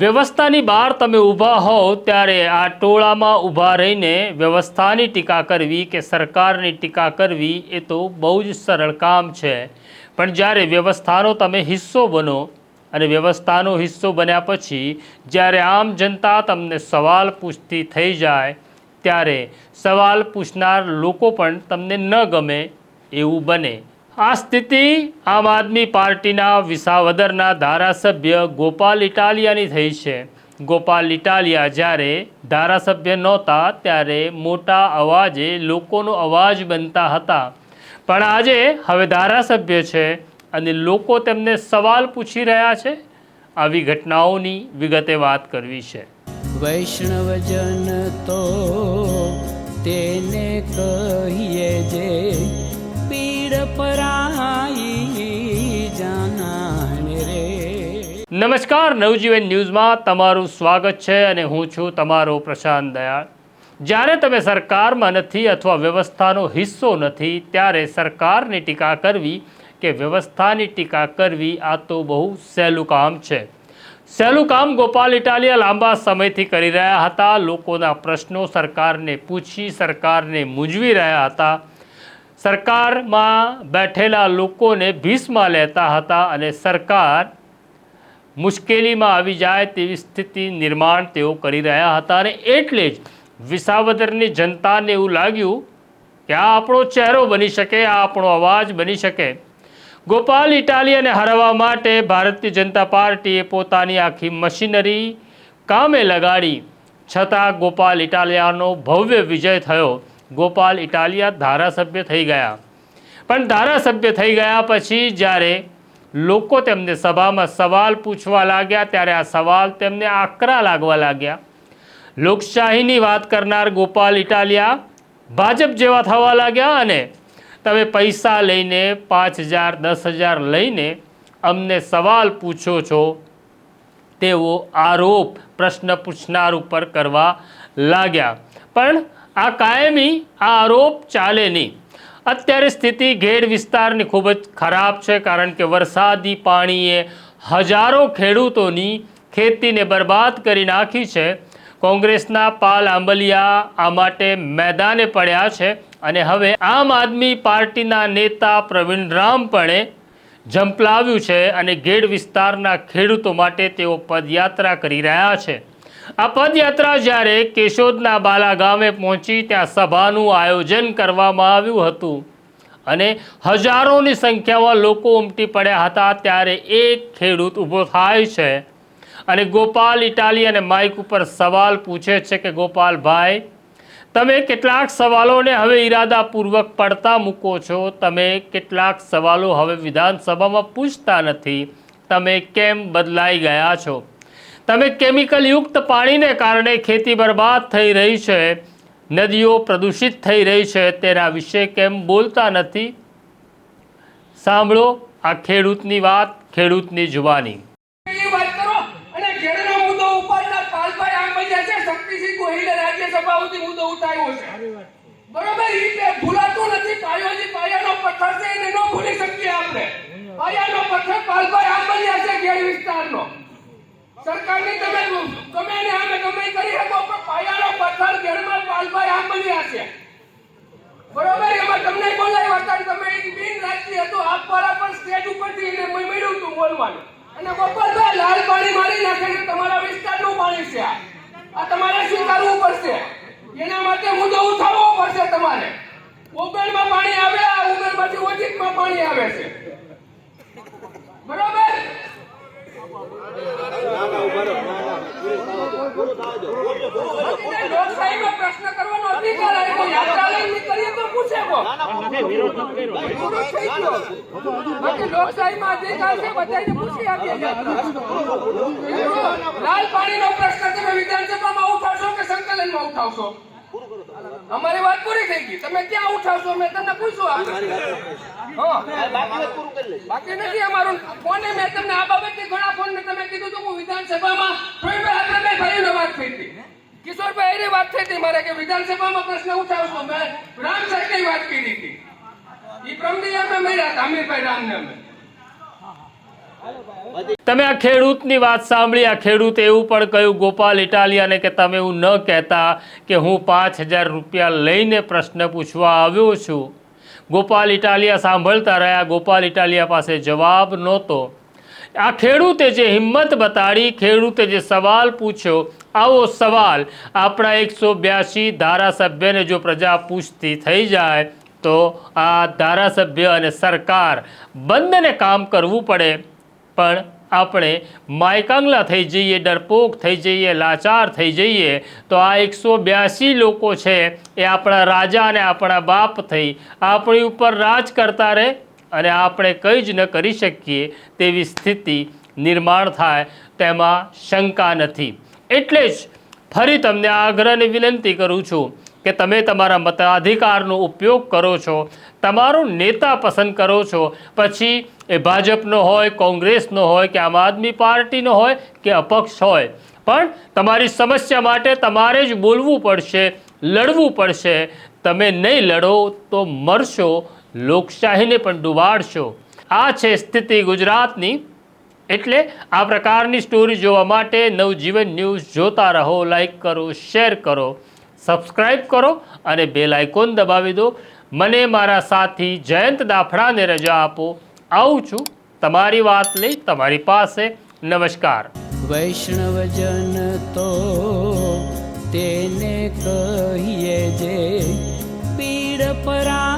વ્યવસ્થાની બહાર તમે ઊભા હોવ ત્યારે આ ટોળામાં ઊભા રહીને વ્યવસ્થાની ટીકા કરવી કે સરકારની ટીકા કરવી એ તો બહુ જ સરળ કામ છે. પણ જ્યારે વ્યવસ્થાનો તમે હિસ્સો બનો અને વ્યવસ્થાનો હિસ્સો બન્યા પછી જ્યારે આમ જનતા તમને સવાલ પૂછતી થઈ જાય, ત્યારે સવાલ પૂછનાર લોકો પણ તમને ન ગમે એવું બને. આ સ્થિતિ આમ આદમી પાર્ટીના વિસાવદરના ધારાસભ્ય ગોપાલ ઇટાલિયાની થઈ છે. ગોપાલ ઇટાલિયા જ્યારે ધારાસભ્ય નહોતા, ત્યારે મોટા અવાજે લોકોનો અવાજ બનતા હતા. પણ આજે હવે ધારાસભ્ય છે અને લોકો તેમને સવાલ પૂછી રહ્યા છે. આવી ઘટનાઓની વિગતે વાત કરવી છે. વૈષ્ણવજન તો તેને કહીએ જે નમસ્કાર, નવજીવન ન્યૂઝમાં તમારું સ્વાગત છે અને હું છું તમારો પ્રશાંત દયાળ. જ્યારે તમે સરકારમાં નથી અથવા વ્યવસ્થાનો હિસ્સો નથી, ત્યારે સરકારની ટીકા કરવી કે વ્યવસ્થાની ટીકા કરવી આ તો બહુ સહેલું કામ છે. સહેલું કામ ગોપાલ ઇટાલિયા લાંબા સમયથી કરી રહ્યા હતા. લોકોના પ્રશ્નો સરકારને પૂછી, સરકારને મૂંઝવી રહ્યા હતા. સરકારમાં બેઠેલા લોકોને ભીસમાં લેતા હતા અને સરકાર મુશ્કેલીમાં આવી જાય તેવી સ્થિતિ નિર્માણ તેઓ કરી રહ્યા હતા અને એટલે જ વિસાવદરની જનતાને એવું લાગ્યું કે આ આપણો ચહેરો બની શકે, આ આપણો અવાજ બની શકે. ગોપાલ ઇટાલિયાને હરાવવા માટે ભારતીય જનતા પાર્ટીએ પોતાની આખી મશીનરી કામે લગાડી, છતાં ગોપાલ ઇટાલિયાનો ભવ્ય વિજય થયો. ગોપાલ ઇટાલિયા ધારાસભ્ય થઈ ગયા પણ ધારાસભ્ય થઈ ગયા પછી જ્યારે લોકો તેમને સભામાં સવાલ પૂછવા લાગ્યા ત્યારે આ સવાલ તેમને આકરા લાગવા લાગ્યા લોકશાહીની વાત કરનાર ગોપાલ ઇટાલિયા ભાજપ જેવા થવા લાગ્યા અને તમે પૈસા લઈને પાંચ હજાર દસ હજાર લઈને અમને સવાલ પૂછો છો તેવો આરોપ પ્રશ્ન પૂછનાર ઉપર કરવા લાગ્યા. પણ આ કાયમી આ આરોપ ચાલે નહીં. અત્યારે સ્થિતિ ઘેડ વિસ્તારની ખૂબ જ ખરાબ છે કારણ કે વરસાદી પાણીએ હજારો ખેડૂતોની ખેતીને બરબાદ કરી નાખી છે. કોંગ્રેસના પાલ આંબલિયા આ માટે મેદાને પડ્યા છે અને હવે આમ આદમી પાર્ટીના નેતા પ્રવીણ રામપણે ઝંપલાવ્યું છે અને ગેડ વિસ્તારના ખેડૂતો માટે તેઓ પદયાત્રા કરી રહ્યા છે. આ પદયાત્રા જ્યારે કેશોદના બાલા ગામે પહોંચી, ત્યાં સભાનું આયોજન કરવામાં આવ્યું હતું અને હજારોની સંખ્યામાં લોકો ઉમટી પડ્યા હતા, ત્યારે એક ખેડૂત ઊભો થાય છે અને ગોપાલ ઇટાલી અને માઇક ઉપર સવાલ પૂછે છે કે ગોપાલભાઈ તમે કેટલાક સવાલોને હવે ઈરાદાપૂર્વક પડતા મૂકો છો? તમે કેટલાક સવાલો હવે વિધાનસભામાં પૂછતા નથી. તમે કેમ બદલાઈ ગયા છો? તમે કેમિકલ યુક્ત પાણીને કારણે ખેતી બરબાદ થઈ રહી છે, નદીઓ પ્રદૂષિત થઈ રહી છે, તેના વિશે કેમ બોલતા નથી? સાંભળો આ ખેડૂતની વાત, ખેડૂતની જુબાની. પાયાનો પથ્થર પાલભાઈ આંબલિયા છે ઘેર વિસ્તારનો. સરકારની તમે ગમે ને અમે ઈ કરી શકો, પણ પાયાનો પથ્થર ઘેરમાં પાલભાઈ આંબલિયા છે. બરોબર, એમાં તમને બોલાવ્યા હતા તમે એક બિન રાજકીય હતો આપવાળા પણ સ્ટેજ ઉપરથી એને મળ્યું હતું બોલવાનું. અને ગોપાલભાઈ, લાલ પાણી મારી નાખે છે તમારા વિસ્તારનું પાણી છે આ. તમારે સ્વીકારવું પડશે? એના માટે મુદ્દો ઉઠાવવો પડશે તમારે. ઉબેરમાં પાણી આવે, આ ઉબેરમાંથી ઓજીતમાં પાણી આવે છે બરોબર બાકીને લોકશાહીમાં પ્રશ્ન કરવાનો અધિકાર આપ્યો. યાત્રા લઈને નીકળીએ તો પૂછે પૂછી લાલ પાણીનો પ્રશ્ન તમે વિધાનસભામાં ઉઠાવશો કે સંકલનમાં ઉઠાવશો અમારી વાત પૂરી થઈ ગઈ તમે ક્યાં ઉઠાવશો મેં તમને પૂછ્યું બાકી નથી અમારું ફોને મેં તમને આ બાબતે ઘણા ફોન મેં તમે કીધું તો હું વિધાનસભામાં બે વાત થઈ હતી. કિશોરભાઈ, એની વાત થઈ હતી મારે કે વિધાનસભામાં પ્રશ્ન ઉઠાવશો. મેં રામ સાહેબની વાત કરી હતી? એ પ્રમદી અમે મળ્યા હતા, અમીરભાઈ રામને અમે. તમે આ ખેડૂતની વાત સાંભળી, આ ખેડૂતે એવું પણ કહ્યું, ગોપાલ ઇટાલિયાને કે તમે એવું ન કહેતા કે હું પાંચ હજાર રૂપિયા લઈને પ્રશ્ન પૂછવા આવ્યો છું. ગોપાલ ઇટાલિયા સાંભળતા રહ્યા. ગોપાલ ઇટાલિયા પાસે જવાબ નહોતો. આ ખેડૂતે જે હિંમત બતાડી, ખેડૂતે જે સવાલ પૂછ્યો, આવો સવાલ આપણા એકસો બ્યાસી ધારાસભ્યને જો પ્રજા પૂછતી થઈ જાય, તો આ ધારાસભ્ય અને સરકાર બંનેને કામ કરવું પડે. પણ આપણે માયકાંગલા થઈ જઈએ, ડરપોક થઈ જઈએ, લાચાર થઈ જઈએ, તો આ એકસો બ્યાસી લોકો છે એ આપણા રાજા અને આપણા બાપ થઈ. આપણી ઉપર રાજ કરતા રહે અને આપણે કંઈ જ ન કરી શકીએ તેવી સ્થિતિ નિર્માણ થાય તેમાં શંકા નથી. એટલે જ ફરી તમને આગ્રહની વિનંતી કરું છું કે તમે તમારા મતાધિકારનો ઉપયોગ કરો છો, તમારો નેતા પસંદ કરો છો, પછી એ ભાજપનો હોય, કોંગ્રેસનો હોય, કે આમ આદમી પાર્ટીનો હોય, કે અપક્ષ હોય. પણ તમારી સમસ્યા માટે તમારે જ બોલવું પડશે, લડવું પડશે. તમે નહીં લડો તો મરશો લોકશાહીને પણ ડુબાડશો. આ છે સ્થિતિ ગુજરાતની. એટલે આ પ્રકારની સ્ટોરી જોવા માટે નવજીવન ન્યૂઝ જોતા રહો લાઈક કરો શેર કરો સબસ્ક્રાઈબ કરો અને બેલ આઇકોન દબાવી દો. મને મારા સાથી જયંત દાફડાને રજા આપો. આવું છું. તમારી વાત લઈ તમારી પાસે. નમસ્કાર. વૈષ્ણવજન તો તેને કહીએ જે પીડ પરા